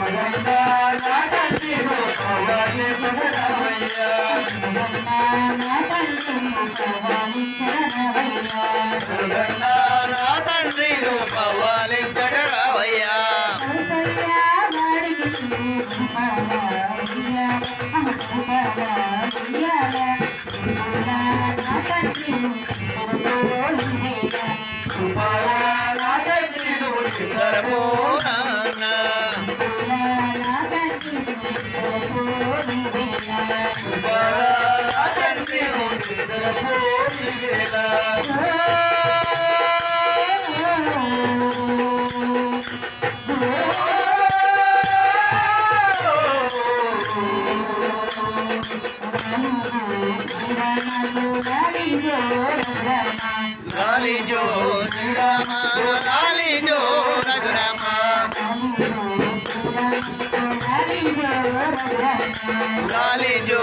నా తండ్రి పవ్వాలి జగరావయ్యా లాలి జో శ్రీరామ లాలి జో రఘురామ లాలి జో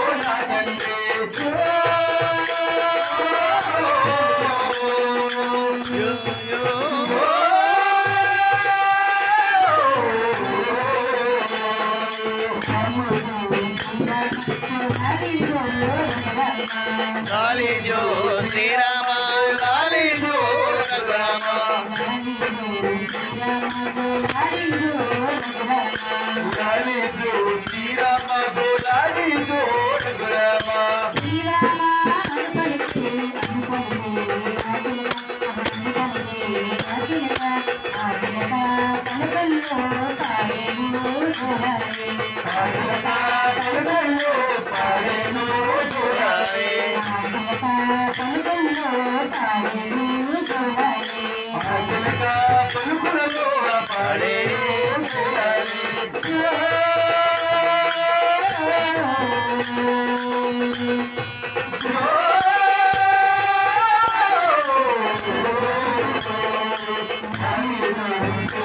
లాలి జో శ్రీరామ లాలి జో రఘురామ. లాలి జో తిలక ఆ తిలక పలుకల్లో పాడేను చూడాలి ఆ తిలక పలుకల్లో పాడేను చూడాలి ఆ తిలక పలుకల్లో పాడేను చూడాలి ఆ తిలక పలుకల్లో పాడేను చూడాలి Oh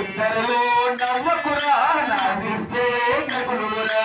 ఇద్దరిలో నవ్వకురా. నాదిస్తే తగులురా